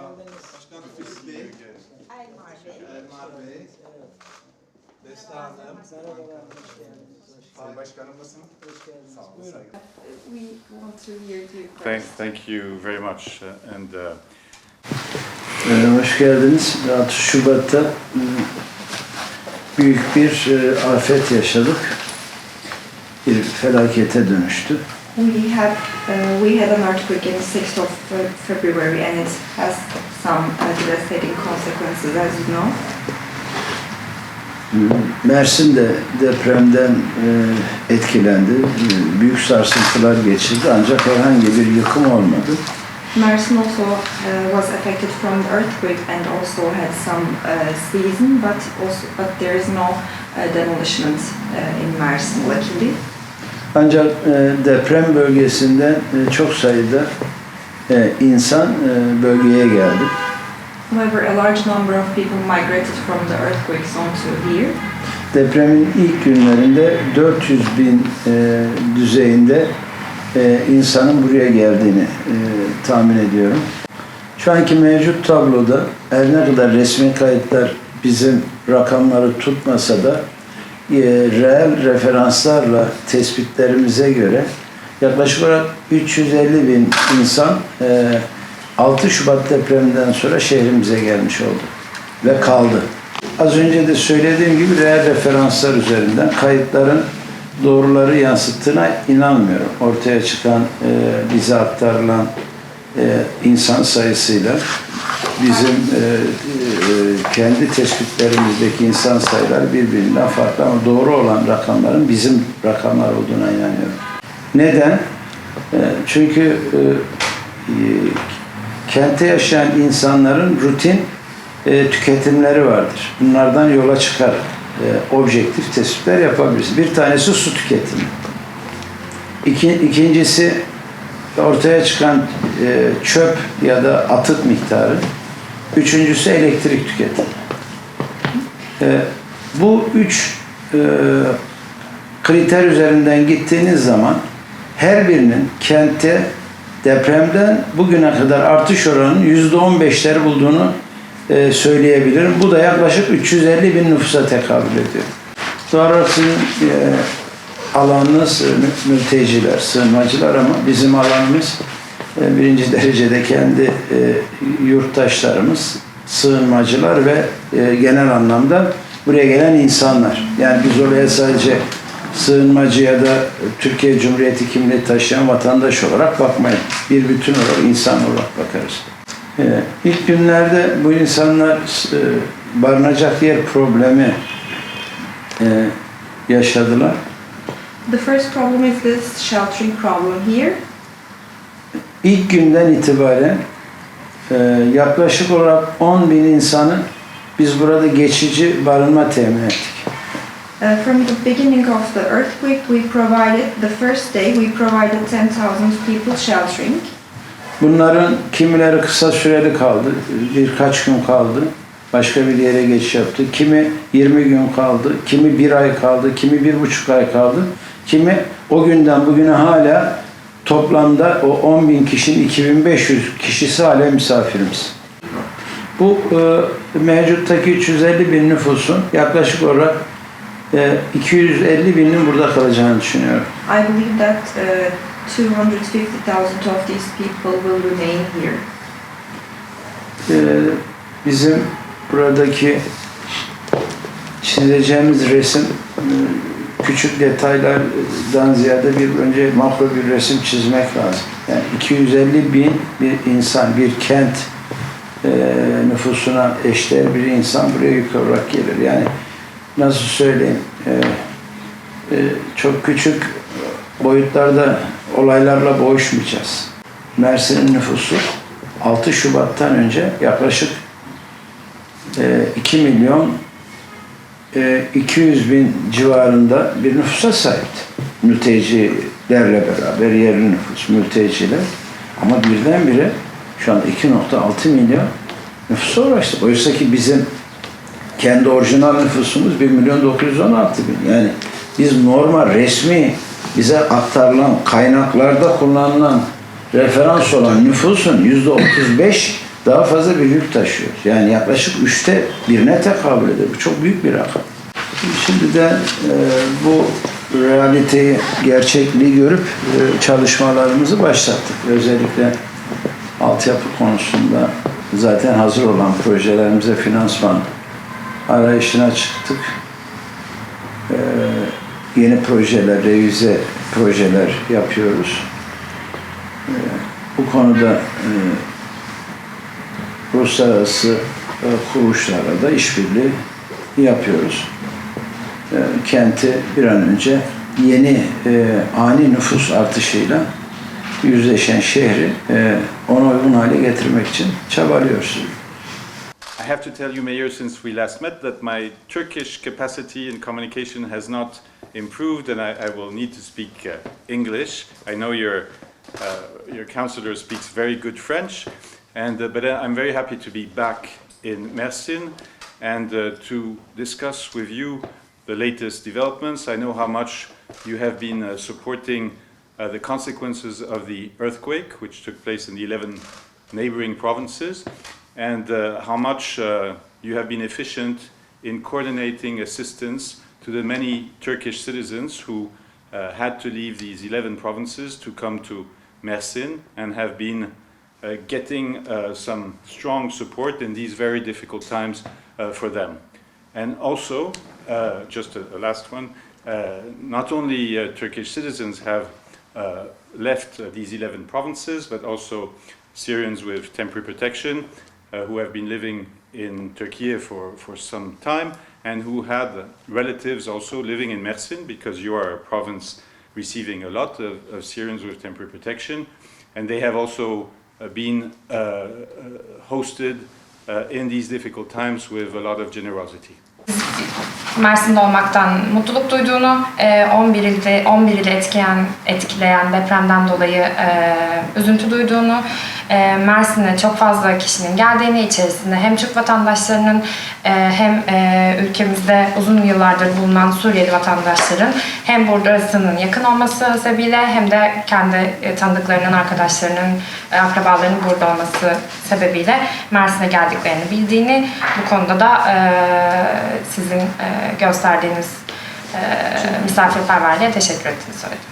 geldiniz. Başkan Filip Bey, Elmar Bey. Elmar Bey. Beste Hanım, Merhabalar, hoş geldiniz. Sayın Başkanım nasılsın? hoş geldiniz. Sağ olun, saygılar. We want to hear you first. Thank, thank you very much. uh, And uh, Ee, Hoş geldiniz. 6 Şubat'ta e, büyük bir e, afet yaşadık. Bir felakete dönüştü. We have uh, we had an earthquake in 6th of February and it has some uh, devastating consequences as you know. Mersin de depremden e, etkilendi. E, Büyük sarsıntılar geçirdi ancak herhangi bir yıkım olmadı. Mersin also uh, was affected from the earthquake and also had some uh, season but also but there is no uh, demolition uh, in Mersin luckily. Ancak e, deprem bölgesinden e, çok sayıda e, insan e, bölgeye geldi. However, a large number of people migrated from the earthquake zone to here. Depremin ilk günlerinde 400 bin e, düzeyinde e, insanın buraya geldiğini e, tahmin ediyorum. Şu anki mevcut tabloda her ne kadar resmi kayıtlar bizim rakamları tutmasa da e, reel referanslarla tespitlerimize göre yaklaşık olarak 350 bin insan e, 6 Şubat depreminden sonra şehrimize gelmiş oldu ve kaldı. Az önce de söylediğim gibi reel referanslar üzerinden kayıtların doğruları yansıttığına inanmıyorum. Ortaya çıkan, e, bize aktarılan e, insan sayısıyla bizim e, e, kendi tespitlerimizdeki insan sayıları birbirinden farklı ama doğru olan rakamların bizim rakamlar olduğuna inanıyorum. Neden? E, çünkü e, e, kente yaşayan insanların rutin e, tüketimleri vardır. Bunlardan yola çıkarak e, objektif tespitler yapabiliriz. Bir tanesi su tüketimi. İki, ikincisi ortaya çıkan e, çöp ya da atık miktarı. Üçüncüsü elektrik tüketimi. E, bu üç e, kriter üzerinden gittiğiniz zaman her birinin kente depremden bugüne kadar artış oranının yüzde on beşleri bulduğunu e, söyleyebilirim. Bu da yaklaşık 350 bin nüfusa tekabül ediyor. E, alanınız e, mü- mülteciler, sığınmacılar ama bizim alanımız birinci derecede kendi e, yurttaşlarımız, sığınmacılar ve e, genel anlamda buraya gelen insanlar. Yani biz oraya sadece sığınmacı ya da Türkiye Cumhuriyeti kimliği taşıyan vatandaş olarak bakmayın. Bir bütün olarak insan olarak bakarız. İlk günlerde bu insanlar e, barınacak yer problemi e, yaşadılar. The first problem is this sheltering problem here. İlk günden itibaren e, yaklaşık olarak 10 bin insanı biz burada geçici barınma temin ettik. Uh, from the beginning of the earthquake, we provided, the first day, we provided 10,000 people sheltering. Bunların kimileri kısa süreli kaldı, birkaç gün kaldı, başka bir yere geçiş yaptı. Kimi 20 gün kaldı, kimi bir ay kaldı, kimi bir buçuk ay kaldı. Kimi o günden bugüne hala toplamda o 10 bin kişinin 2500 kişisi hala misafirimiz. Bu e, mevcuttaki 350 bin nüfusun yaklaşık olarak e, 250 binin burada kalacağını düşünüyorum. I believe that uh, 250,000 of these people will remain here. Ee, bizim buradaki çizeceğimiz resim e, küçük detaylardan ziyade bir önce makro bir resim çizmek lazım. Yani 250 bin bir insan, bir kent e, nüfusuna eşdeğer bir insan buraya yük olarak gelir. Yani nasıl söyleyeyim e, e, çok küçük boyutlarda olaylarla boğuşmayacağız. Mersin'in nüfusu 6 Şubat'tan önce yaklaşık e, 2 milyon e, 200 bin civarında bir nüfusa sahipti. Mültecilerle beraber yerli nüfus, mülteciler. Ama birdenbire şu anda 2.6 milyon nüfusa ulaştı. Oysa ki bizim kendi orijinal nüfusumuz 1 milyon 916 bin. Yani biz normal resmi bize aktarılan kaynaklarda kullanılan referans olan nüfusun yüzde 35 daha fazla bir yük taşıyoruz. Yani yaklaşık üçte birine tekabül ediyor. Bu çok büyük bir rakam. Şimdi de e, bu realiteyi, gerçekliği görüp e, çalışmalarımızı başlattık. Özellikle altyapı konusunda zaten hazır olan projelerimize finansman arayışına çıktık. E, yeni projeler, revize projeler yapıyoruz. E, bu konuda e, uluslararası e, kuruluşlarla da işbirliği yapıyoruz. E, kenti bir an önce yeni e, ani nüfus artışıyla yüzleşen şehri ona uygun hale getirmek için çabalıyoruz. I have to tell you, Mayor, since we last met, that my Turkish capacity in communication has not improved, and I, I will need to speak uh, English. I know your uh, your councillor speaks very good French, and uh, but I'm very happy to be back in Mersin and uh, to discuss with you the latest developments. I know how much you have been uh, supporting uh, the consequences of the earthquake, which took place in the 11 neighboring provinces, and uh, how much uh, you have been efficient in coordinating assistance to the many Turkish citizens who uh, had to leave these 11 provinces to come to Mersin and have been uh, getting uh, some strong support in these very difficult times uh, for them. And also, uh, just a, a last one, uh, not only uh, Turkish citizens have left these 11 provinces, but also Syrians with temporary protection who have been living in Turkey for, for some time and who had relatives also living in Mersin because you are a province receiving a lot of, of Syrians with temporary protection. And they have also been uh, uh, hosted uh, in these difficult times with a lot of generosity. Mersin'de olmaktan mutluluk duyduğunu, e, 11 ilde 11 ili etkileyen etkileyen depremden dolayı e, üzüntü duyduğunu, e, Mersin'e çok fazla kişinin geldiğini, içerisinde hem Türk vatandaşlarının e, hem e, ülkemizde uzun yıllardır bulunan Suriyeli vatandaşların hem burasının yakın olması sebebiyle hem de kendi e, tanıdıklarının, arkadaşlarının, e, akrabalarının burada olması sebebiyle Mersin'e geldiklerini bildiğini, bu konuda da e, sizin e, gösterdiğiniz e, misafirperverliğe teşekkür ettiğini söyledi.